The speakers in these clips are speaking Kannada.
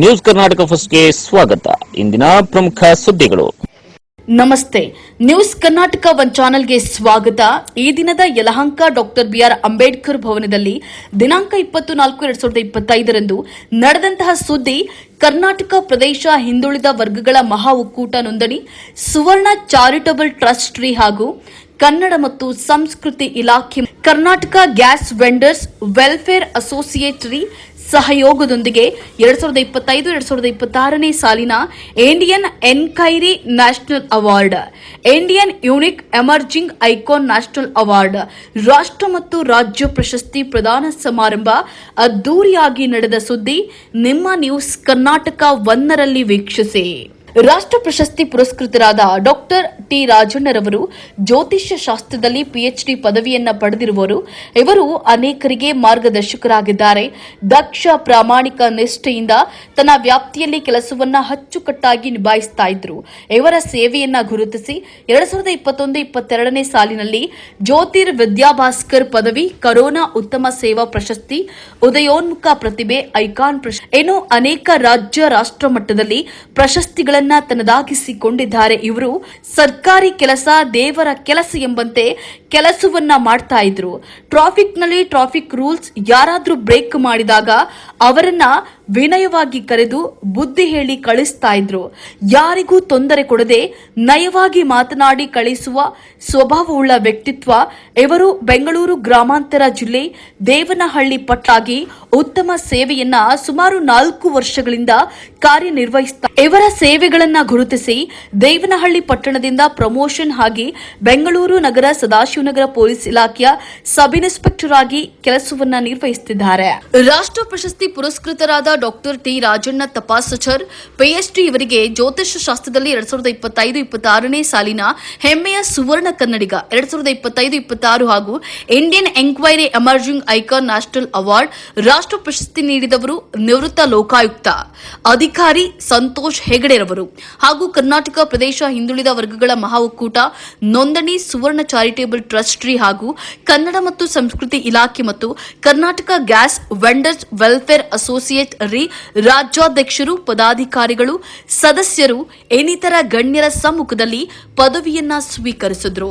ನ್ಯೂಸ್ ಕರ್ನಾಟಕ ಫಸ್ಟ್ಗೆ ಸ್ವಾಗತ. ಇಂದಿನ ಪ್ರಮುಖ ಸುದ್ದಿಗಳು. ನಮಸ್ತೆ. ನ್ಯೂಸ್ ಕರ್ನಾಟಕ ಒನ್ ಚಾನೆಲ್ಗೆ ಸ್ವಾಗತ. ಈ ದಿನದ ಯಲಹಂಕ ಡಾಕ್ಟರ್ ಬಿಆರ್ ಅಂಬೇಡ್ಕರ್ ಭವನದಲ್ಲಿ ದಿನಾಂಕ ಇಪ್ಪತ್ತು ನಾಲ್ಕು ಎರಡ್ ಸಾವಿರದ ಇಪ್ಪತ್ತೈದರಂದು ನಡೆದಂತಹ ಸುದ್ದಿ, ಕರ್ನಾಟಕ ಪ್ರದೇಶ ಹಿಂದುಳಿದ ವರ್ಗಗಳ ಮಹಾ ಒಕ್ಕೂಟ ನೋಂದಣಿ, ಸುವರ್ಣ ಚಾರಿಟಬಲ್ ಟ್ರಸ್ಟ್ ಟ್ರೀ ಹಾಗೂ ಕನ್ನಡ ಮತ್ತು ಸಂಸ್ಕೃತಿ ಇಲಾಖೆ, ಕರ್ನಾಟಕ ಗ್ಯಾಸ್ ವೆಂಡರ್ಸ್ ವೆಲ್ಫೇರ್ ಅಸೋಸಿಯೇಟರಿ ಸಹಯೋಗದೊಂದಿಗೆ ಎರಡ್ ಸಾವಿರದ ಇಪ್ಪತ್ತೈದು, ಎರಡ್ ಸಾವಿರದ ಇಪ್ಪತ್ತಾರನೇ ಸಾಲಿನ Indian enquiry national award Indian unique emerging icon national award ರಾಷ್ಟ್ರ ಮತ್ತು ರಾಜ್ಯ ಪ್ರಶಸ್ತಿ ಪ್ರದಾನ ಸಮಾರಂಭ, ಅದ್ದೂರಿಯಾಗಿ ನಡೆದ ಸುದ್ದಿ ನಿಮ್ಮ ನ್ಯೂಸ್ ಕರ್ನಾಟಕ ಒಂದರಲ್ಲಿ ವೀಕ್ಷಿಸಿ. ರಾಷ್ಟ್ರ ಪ್ರಶಸ್ತಿ ಪುರಸ್ಕೃತರಾದ ಡಾಕ್ಟರ್ ಟಿ ರಾಜಣ್ಣರವರು ಜ್ಯೋತಿಷ್ಯ ಶಾಸ್ತ್ರದಲ್ಲಿ ಪಿಎಚ್ಡಿ ಪದವಿಯನ್ನ ಪಡೆದಿರುವವರು. ಇವರು ಅನೇಕರಿಗೆ ಮಾರ್ಗದರ್ಶಕರಾಗಿದ್ದಾರೆ. ದಕ್ಷ ಪ್ರಾಮಾಣಿಕ ನಿಷ್ಠೆಯಿಂದ ತನ್ನ ವ್ಯಾಪ್ತಿಯಲ್ಲಿ ಕೆಲಸವನ್ನ ಅಚ್ಚುಕಟ್ಟಾಗಿ ನಿಭಾಯಿಸ್ತಾ ಇದ್ರು. ಇವರ ಸೇವೆಯನ್ನ ಗುರುತಿಸಿ ಎರಡ್ ಸಾವಿರದ ಇಪ್ಪತ್ತೊಂದು ಇಪ್ಪತ್ತೆರಡನೇ ಸಾಲಿನಲ್ಲಿ ಜ್ಯೋತಿರ್ ವಿದ್ಯಾಭಾಸ್ಕರ್ ಪದವಿ, ಕರೋನಾ ಉತ್ತಮ ಸೇವಾ ಪ್ರಶಸ್ತಿ, ಉದಯೋನ್ಮುಖ ಪ್ರತಿಭೆ, ಐಕಾನ್ ಪ್ರಶಸ್ತಿ. ಇನ್ನು ಅನೇಕ ರಾಜ್ಯ ರಾಷ್ಟ್ರ ಮಟ್ಟದಲ್ಲಿ ಪ್ರಶಸ್ತಿಗಳನ್ನ ತನ್ನದಾಗಿಸಿಕೊಂಡಿದ್ದಾರೆ ಇವರು ಸರ್ಕಾರಿ ಕೆಲಸ, ದೇವರ ಕೆಲಸ ಎಂಬಂತೆ ಕೆಲಸವನ್ನ ಮಾಡ್ತಾ ಇದ್ರು. ಟ್ರಾಫಿಕ್ನಲ್ಲಿ ಟ್ರಾಫಿಕ್ ರೂಲ್ಸ್ ಯಾರಾದ್ರೂ ಬ್ರೇಕ್ ಮಾಡಿದಾಗ ಅವರನ್ನ ವಿನಯವಾಗಿ ಕರೆದು ಬುದ್ಧಿ ಹೇಳಿ ಕಳಿಸ್ತಾ ಇದ್ರು. ಯಾರಿಗೂ ತೊಂದರೆ ಕೊಡದೆ ನಯವಾಗಿ ಮಾತನಾಡಿ ಕಳಿಸುವ ಸ್ವಭಾವವುಳ್ಳ ವ್ಯಕ್ತಿತ್ವ ಇವರು ಬೆಂಗಳೂರು ಗ್ರಾಮಾಂತರ ಜಿಲ್ಲೆ ದೇವನಹಳ್ಳಿ ಪಟ್ಟಾಗಿ ಉತ್ತಮ ಸೇವೆಯನ್ನ ಸುಮಾರು ನಾಲ್ಕು ವರ್ಷಗಳಿಂದ ಕಾರ್ಯನಿರ್ವಹಿಸ್ತಾ ಇವರ ಸೇವೆಗಳನ್ನ ಗುರುತಿಸಿ ದೇವನಹಳ್ಳಿ ಪಟ್ಟಣದಿಂದ ಪ್ರಮೋಷನ್ ಆಗಿ ಬೆಂಗಳೂರು ನಗರ ಸದಾಶಿವನಗರ ಪೊಲೀಸ್ ಇಲಾಖೆಯ ಸಬ್ ಇನ್ಸ್ಪೆಕ್ಟರ್ ಆಗಿ ಕೆಲಸವನ್ನ ನಿರ್ವಹಿಸುತ್ತಿದ್ದಾರೆ ರಾಷ್ಟ್ರ ಪ್ರಶಸ್ತಿ ಪುರಸ್ಕೃತರಾದ ಡಾಕ್ಟರ್ ಟಿ ರಾಜಣ್ಣ ತಪಾಸಚರ್ ಪಿಎಚ್ಡಿ ಇವರಿಗೆ ಜ್ಯೋತಿಷ ಶಾಸ್ತ್ರದಲ್ಲಿ ಎರಡ್ ಸಾವಿರದ ಇಪ್ಪತ್ತೈದು, ಇಪ್ಪತ್ತಾರನೇ ಸಾಲಿನ ಹೆಮ್ಮೆಯ ಸುವರ್ಣ ಕನ್ನಡಿಗ, ಎರಡ್ ಸಾವಿರದ ಇಪ್ಪತ್ತೈದು, ಇಪ್ಪತ್ತಾರು ಹಾಗೂ Indian enquiry emerging icon national award ರಾಷ್ಟ್ರ ಪ್ರಶಸ್ತಿ ನೀಡಿದವರು ನಿವೃತ್ತ ಲೋಕಾಯುಕ್ತ. ಅಧಿಕಾರಿ ಸಂತೋಷ್ ಹೆಗಡೆರವರು ಹಾಗೂ ಕರ್ನಾಟಕ ಪ್ರದೇಶ ಹಿಂದುಳಿದ ವರ್ಗಗಳ ಮಹಾ ಒಕ್ಕೂಟ ನೋಂದಣಿ ಸುವರ್ಣ ಚಾರಿಟೇಬಲ್ ಟ್ರಸ್ಟ್ ಟ್ರೀ ಹಾಗೂ ಕನ್ನಡ ಮತ್ತು ಸಂಸ್ಕೃತಿ ಇಲಾಖೆ ಮತ್ತು Karnataka gas vendors welfare associate ರಿ ರಾಜ್ಯಾಧ್ಯಕ್ಷರು, ಪದಾಧಿಕಾರಿಗಳು, ಸದಸ್ಯರು ಇನ್ನಿತರ ಗಣ್ಯರ ಸಮ್ಮುಖದಲ್ಲಿ ಪದವಿಯನ್ನ ಸ್ವೀಕರಿಸಿದ್ರು.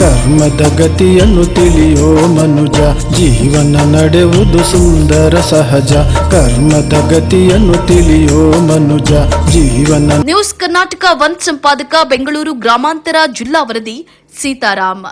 ಕರ್ಮದ ಗತಿಯನ್ನು ತಿಳಿಯೋ ಮನುಜ, ಜೀವನ ನಡೆವುದು ಸುಂದರ ಸಹಜ. ಕರ್ಮದ ಗತಿಯನ್ನು ತಿಳಿಯೋ ಮನುಜ, ಜೀವನ ನ್ಯೂಸ್ ಕರ್ನಾಟಕ ಒನ್ ಸಂಪಾದಕ, ಬೆಂಗಳೂರು ಗ್ರಾಮಾಂತರ ಜಿಲ್ಲಾ ವರದಿ, ಸೀತಾರಾಮ್.